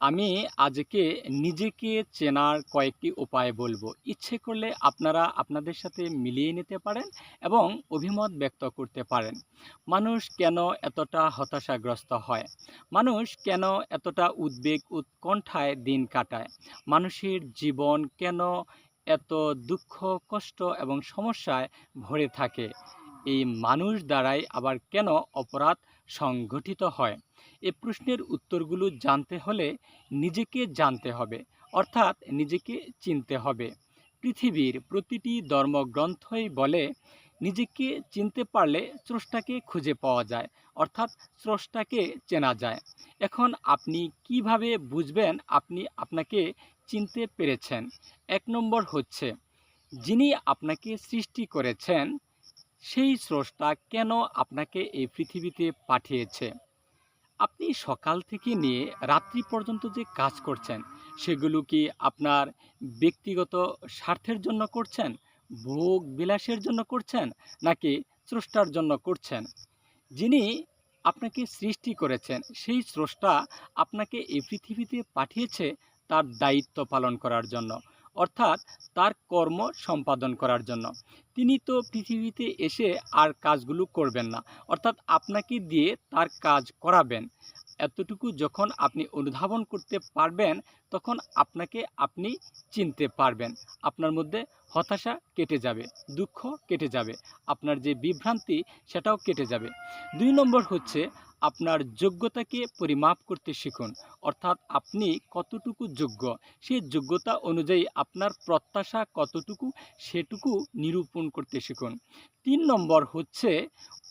আমি আজকে নিজেকে চেনার কয়েকটি উপায় বলব। ইচ্ছে করলে আপনারা আপনাদের সাথে মিলিয়ে নিতে পারেন এবং অভিমত ব্যক্ত করতে পারেন। মানুষ কেন এতটা হতাশাগ্রস্ত হয়? মানুষ কেন এতটা উদ্বেগ, উৎকণ্ঠায় দিন কাটায়? মানুষের জীবন কেন এত দুঃখ, কষ্ট এবং সমস্যায় ভরে থাকে? এই মানুষ দ্বারাই আবার কেন অপরাধ সংঘটিত হয়? এ প্রশ্নের উত্তরগুলো জানতে হলে নিজেকে জানতে হবে, অর্থাৎ নিজেকে চিনতে হবে। পৃথিবীর প্রতিটি ধর্মগ্রন্থই বলে, নিজেকে চিনতে পারলে স্রষ্টাকে খুঁজে পাওয়া যায়, অর্থাৎ স্রষ্টাকে চেনা যায়। এখন আপনি কীভাবে বুঝবেন আপনি আপনাকে চিনতে পেরেছেন? এক নম্বর হচ্ছে, যিনি আপনাকে সৃষ্টি করেছেন সেই স্রষ্টা কেন আপনাকে এই পৃথিবীতে পাঠিয়েছে? আপনি সকাল থেকে নিয়ে রাত্রি পর্যন্ত যে কাজ করছেন, সেগুলো কি আপনার ব্যক্তিগত স্বার্থের জন্য করছেন, ভোগ বিলাসের জন্য করছেন, নাকি স্রষ্টার জন্য করছেন? যিনি আপনাকে সৃষ্টি করেছেন, সেই স্রষ্টা আপনাকে এই পৃথিবীতে পাঠিয়েছে তার দায়িত্ব পালন করার জন্য। অর্থাৎ তার কর্ম সম্পাদন করার জন্য। তিনি তো পৃথিবীতে এসে আর কাজগুলো করবেন না, অর্থাৎ আপনাকে দিয়ে তার কাজ করাবেন। এতটুকু যখন আপনি অনুধাবন করতে পারবেন, তখন আপনাকে আপনি চিনতে পারবেন। আপনার মধ্যে হতাশা কেটে যাবে, দুঃখ কেটে যাবে, আপনার যে বিভ্রান্তি সেটাও কেটে যাবে। দুই নম্বর হচ্ছে আপনার যোগ্যতাকে পরিমাপ করতে শিখুন। অর্থাৎ আপনি কতটুকু যোগ্য সেই যোগ্যতা অনুযায়ী আপনার প্রত্যাশা কতটুকু, সেটুকু নিরূপণ করতে শিখুন। তিন নম্বর হচ্ছে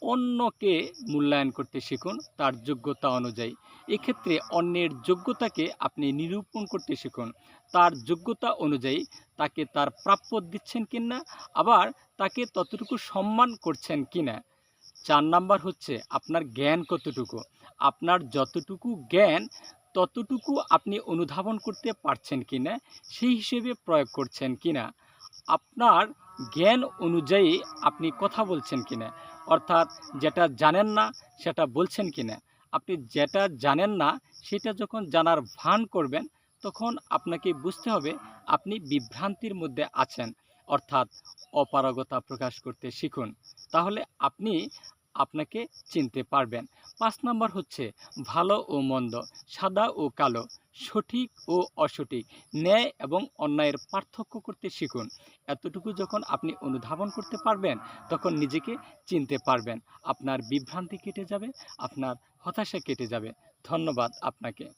অন্যকে মূল্যায়ন করতে শিখুন তার যোগ্যতা অনুযায়ী। এক্ষেত্রে অন্যের যোগ্যতাকে আপনি নিরূপণ করতে শিখুন। তার যোগ্যতা অনুযায়ী তাকে তার প্রাপ্য দিচ্ছেন কিনা, আবার তাকে ততটুকু সম্মান করছেন কিনা চার নাম্বার হচ্ছে আপনার জ্ঞান কতটুকু? আপনার যতটুকু জ্ঞান, ততটুকু আপনি অনুধাবন করতে পারছেন কিনা, সেই হিসেবে প্রয়োগ করছেন কিনা? আপনার জ্ঞান অনুযায়ী আপনি কথা বলছেন কিনা? অর্থাৎ যেটা জানেন না, সেটা বলছেন কিনা? আপনি যেটা জানেন না, সেটা যখন জানার ভান করবেন, তখন আপনাকে বুঝতে হবে আপনি বিভ্রান্তির মধ্যে আছেন। অর্থাৎ অপারগতা প্রকাশ করতে শিখুন। তাহলে আপনি আপনাকে চিনতে পারবেন। পাঁচ নম্বর হচ্ছে, ভালো ও মন্দ, সাদা ও কালো, সঠিক ও অসঠিক, ন্যায় এবং অন্যায়ের পার্থক্য করতে শিখুন। এতটুকু যখন আপনি অনুধাবন করতে পারবেন, তখন নিজেকে চিনতে পারবেন। আপনার বিভ্রান্তি কেটে যাবে, আপনার হতাশা কেটে যাবে। ধন্যবাদ আপনাকে।